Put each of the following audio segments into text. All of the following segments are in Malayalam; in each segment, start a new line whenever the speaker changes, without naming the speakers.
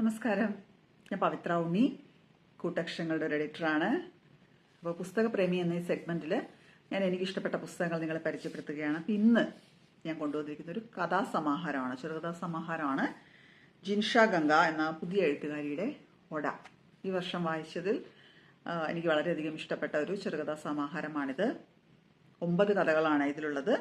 നമസ്കാരം. ഞാൻ പവിത്ര ഉണ്ണി കൂട്ടക്ഷരങ്ങളുടെ ഒരു എഡിറ്ററാണ്. അപ്പോൾ പുസ്തകപ്രേമി എന്ന ഈ സെഗ്മെന്റിൽ ഞാൻ എനിക്ക് ഇഷ്ടപ്പെട്ട പുസ്തകങ്ങൾ നിങ്ങളെ പരിചയപ്പെടുത്തുകയാണ്. അപ്പം ഇന്ന് ഞാൻ കൊണ്ടുവന്നിരിക്കുന്ന ഒരു കഥാസമാഹാരമാണ് ചെറുകഥാസമാഹാരമാണ് ജിൻഷ ഗംഗ എന്ന പുതിയ എഴുത്തുകാരിയുടെ ഒട. ഈ വർഷം വായിച്ചതിൽ എനിക്ക് വളരെയധികം ഇഷ്ടപ്പെട്ട ഒരു ചെറുകഥാസമാഹാരമാണിത്. ഒമ്പത് കഥകളാണ് ഇതിലുള്ളത്.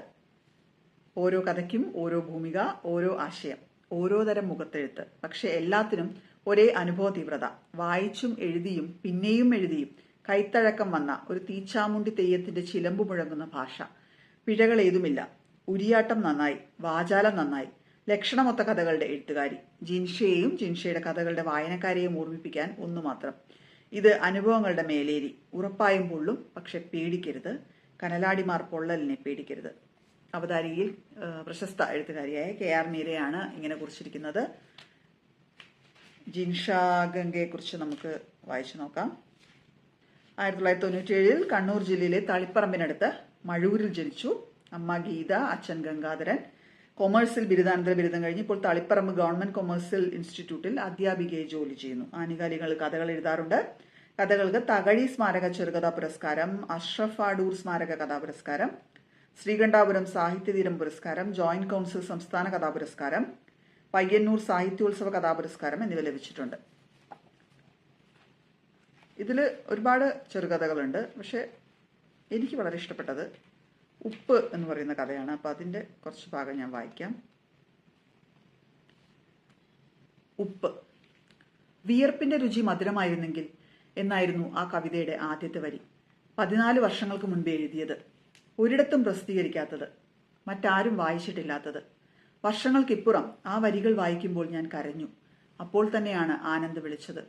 ഓരോ കഥയ്ക്കും ഓരോ ഭൂമിക ഓരോ ആശയം. ഓരോ തരം മുഖത്തെഴുത്ത്. പക്ഷെ എല്ലാത്തിനും ഒരേ അനുഭവ തീവ്രത വായിച്ചും എഴുതിയും പിന്നെയും എഴുതിയും കൈത്തഴക്കം വന്ന ഒരു തീച്ചാമുണ്ടി തെയ്യത്തിന്റെ ചിലമ്പ് മുഴങ്ങുന്ന ഭാഷ. പിഴകൾ ഏതുമില്ല ഉരിയാട്ടം നന്നായി വാചാലം നന്നായി ലക്ഷണമൊത്ത കഥകളുടെ എഴുത്തുകാരി. ജിൻഷയെയും ജിൻഷയുടെ കഥകളുടെ വായനക്കാരെയും ഓർമ്മിപ്പിക്കാൻ ഒന്നു മാത്രം. ഇത് അനുഭവങ്ങളുടെ മേലേരി. ഉറപ്പായും പൊള്ളും പക്ഷെ പേടിക്കരുത്. കനലാടിമാർ പൊള്ളലിനെ പേടിക്കരുത്. അവതാരികയിൽ പ്രശസ്ത എഴുത്തുകാരിയായ കെ ആർ മീരയാണ് ഇങ്ങനെ കുറിച്ചിരിക്കുന്നത്. ജിൻഷാ ഗംഗയെ കുറിച്ച് നമുക്ക് വായിച്ചു നോക്കാം. ആയിരത്തി തൊള്ളായിരത്തി തൊണ്ണൂറ്റി ഏഴിൽ കണ്ണൂർ ജില്ലയിലെ തളിപ്പറമ്പിനടുത്ത് മഴൂരിൽ ജനിച്ചു. അമ്മ ഗീത അച്ഛൻ ഗംഗാധരൻ. കൊമേഴ്സിൽ ബിരുദാനന്തര ബിരുദം കഴിഞ്ഞ് ഇപ്പോൾ തളിപ്പറമ്പ് ഗവൺമെന്റ് കൊമേഴ്സ്യൽ ഇൻസ്റ്റിറ്റ്യൂട്ടിൽ അധ്യാപികയെ ജോലി ചെയ്യുന്നു. ആനുകാലികൾ കഥകൾ എഴുതാറുണ്ട്. കഥകൾക്ക് തകഴി സ്മാരക ചെറുകഥാ പുരസ്കാരം അഷ്റഫ് സ്മാരക കഥാ പുരസ്കാരം ശ്രീകണ്ഠാപുരം സാഹിത്യതീരം പുരസ്കാരം ജോയിന്റ് കൗൺസിൽ സംസ്ഥാന കഥാപുരസ്കാരം പയ്യന്നൂർ സാഹിത്യോത്സവ കഥാപുരസ്കാരം എന്നിവ ലഭിച്ചിട്ടുണ്ട്. ഇതിൽ ഒരുപാട് ചെറുകഥകളുണ്ട്. പക്ഷേ എനിക്ക് വളരെ ഇഷ്ടപ്പെട്ടത് ഉപ്പ് എന്ന് പറയുന്ന കഥയാണ്. അപ്പോൾ അതിന്റെ കുറച്ച് ഭാഗം ഞാൻ വായിക്കാം. ഉപ്പ്. വിയർപ്പിന്റെ രുചി മധുരമായിരുന്നെങ്കിൽ എന്നായിരുന്നു ആ കവിതയുടെ ആദ്യത്തെ വരി. പതിനാല് വർഷങ്ങൾക്ക് മുൻപ് എഴുതിയത്. ഒരിടത്തും പ്രസിദ്ധീകരിക്കാത്തത് മറ്റാരും വായിച്ചിട്ടില്ലാത്തത്. വർഷങ്ങൾക്കിപ്പുറം ആ വരികൾ വായിക്കുമ്പോൾ ഞാൻ കരഞ്ഞു. അപ്പോൾ തന്നെയാണ് ആനന്ദ് വിളിച്ചത്.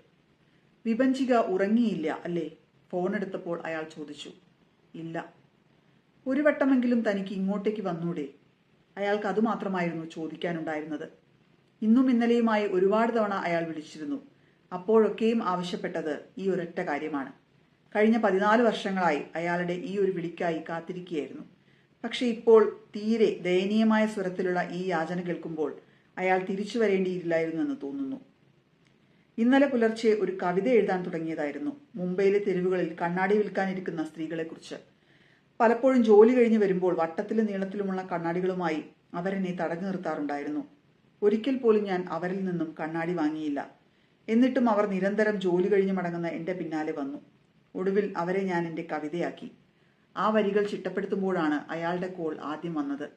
വിഭഞ്ചിക ഉറങ്ങിയില്ല അല്ലേ? ഫോൺ എടുത്തപ്പോൾ അയാൾ ചോദിച്ചു. ഇല്ല. ഒരു വട്ടമെങ്കിലും തനിക്ക് ഇങ്ങോട്ടേക്ക് വന്നൂടെ? അയാൾക്ക് അതുമാത്രമായിരുന്നു ചോദിക്കാനുണ്ടായിരുന്നത്. ഇന്നും ഇന്നലെയുമായി ഒരുപാട് തവണ അയാൾ വിളിച്ചിരുന്നു. അപ്പോഴൊക്കെയും ആവശ്യപ്പെട്ടത് ഈ ഒരൊറ്റ കാര്യമാണ്. കഴിഞ്ഞ പതിനാല് വർഷങ്ങളായി അയാളുടെ ഈ ഒരു വിളിക്കായി കാത്തിരിക്കുകയായിരുന്നു. പക്ഷെ ഇപ്പോൾ തീരെ ദയനീയമായ സ്വരത്തിലുള്ള ഈ യാചന കേൾക്കുമ്പോൾ അയാൾ തിരിച്ചു വരേണ്ടിയില്ലായിരുന്നു എന്ന് തോന്നുന്നു. ഇന്നലെ പുലർച്ചെ ഒരു കവിത എഴുതാൻ തുടങ്ങിയതായിരുന്നു. മുംബൈയിലെ തെരുവുകളിൽ കണ്ണാടി വിൽക്കാനിരിക്കുന്ന സ്ത്രീകളെക്കുറിച്ച്. പലപ്പോഴും ജോലി കഴിഞ്ഞ് വരുമ്പോൾ വട്ടത്തിലും നീളത്തിലുമുള്ള കണ്ണാടികളുമായി അവരെന്നെ തടഞ്ഞു നിർത്താറുണ്ടായിരുന്നു. ഒരിക്കൽ പോലും ഞാൻ അവരിൽ നിന്നും കണ്ണാടി വാങ്ങിയില്ല. എന്നിട്ടും അവർ നിരന്തരം ജോലി കഴിഞ്ഞു മടങ്ങുന്ന എന്റെ പിന്നാലെ വന്നു. ഒടുവിൽ അവരെ ഞാൻ എന്റെ കവിതയാക്കി. ആ വരികൾ ചിട്ടപ്പെടുത്തുമ്പോഴാണ് അയാളുടെ കോൾ ആദ്യം വന്നത്.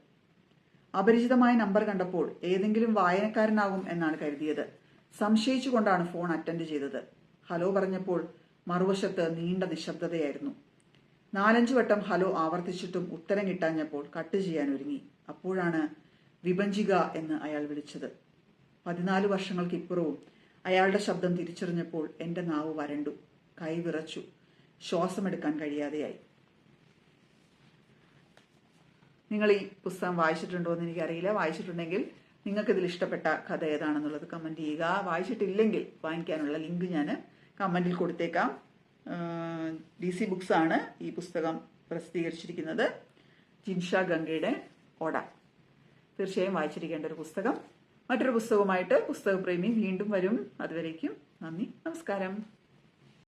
അപരിചിതമായ നമ്പർ കണ്ടപ്പോൾ ഏതെങ്കിലും വായനക്കാരനാകും എന്നാണ് കരുതിയത്. സംശയിച്ചുകൊണ്ടാണ് ഫോൺ അറ്റൻഡ് ചെയ്തത്. ഹലോ പറഞ്ഞപ്പോൾ മറുവശത്ത് നീണ്ട നിശബ്ദതയായിരുന്നു. നാലഞ്ചു വട്ടം ഹലോ ആവർത്തിച്ചിട്ടും ഉത്തരം കിട്ടാഞ്ഞപ്പോൾ കട്ട് ചെയ്യാൻ ഒരുങ്ങി. അപ്പോഴാണ് വിഭജിക എന്ന് അയാൾ വിളിച്ചത്. പതിനാല് വർഷങ്ങൾക്കിപ്പുറവും അയാളുടെ ശബ്ദം തിരിച്ചറിഞ്ഞപ്പോൾ എന്റെ നാവ് വരണ്ടു. കൈ വിറച്ചു. ശ്വാസമെടുക്കാൻ കഴിയാതെയായി. നിങ്ങൾ ഈ പുസ്തകം വായിച്ചിട്ടുണ്ടോ എന്ന് എനിക്കറിയില്ല. വായിച്ചിട്ടുണ്ടെങ്കിൽ നിങ്ങൾക്ക് ഇതിൽ ഇഷ്ടപ്പെട്ട കഥ ഏതാണെന്നുള്ളത് കമന്റ് ചെയ്യുക. വായിച്ചിട്ടില്ലെങ്കിൽ വാങ്ങിക്കാനുള്ള ലിങ്ക് ഞാൻ കമന്റിൽ കൊടുത്തേക്കാം. ഡി സി ബുക്സ് ആണ് ഈ പുസ്തകം പ്രസിദ്ധീകരിച്ചിരിക്കുന്നത്. ജിൻഷ ഗംഗയുടെ ഓട. തീർച്ചയായും വായിച്ചിരിക്കേണ്ട ഒരു പുസ്തകം. മറ്റൊരു പുസ്തകവുമായിട്ട് പുസ്തകപ്രേമി വീണ്ടും വരും. അതുവരേക്കും നന്ദി. നമസ്കാരം.